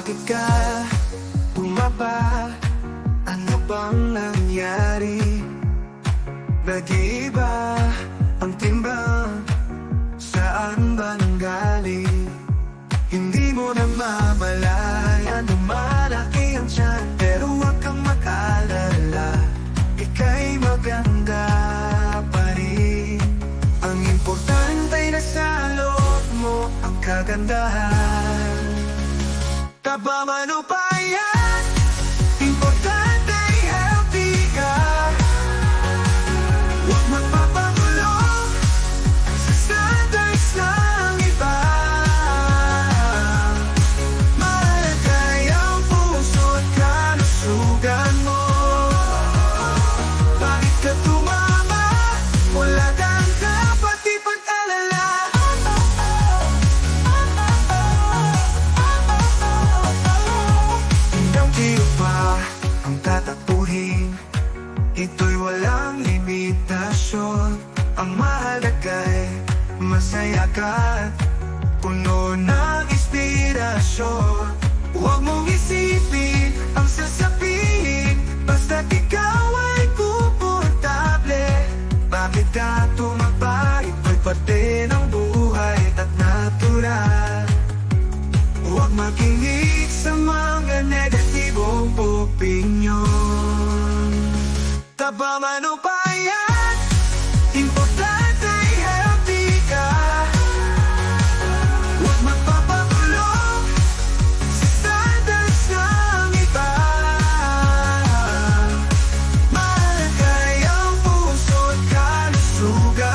Bakit ka bumaba? Ano bang nangyari? Nag-iiba ang timbang Saan ba nanggaling? Hindi mo na mamalayan Lumalaki ang tiyan? Pero huwag kang mag-alala. Ika'y maganda pa rin. Ang importante na sa loob mo. Ang kagandahan Taba man ka at Puno ng inspirasyon. Huwag mong isipin ang sasabihin Basta't ikaw ay komportable. Bakit ka tumaba? Ito'y parte ng buhay at natural? Huwag makinig sa mga negatibong opinyon. Taba man o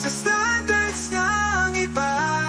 Sa standards ng iba.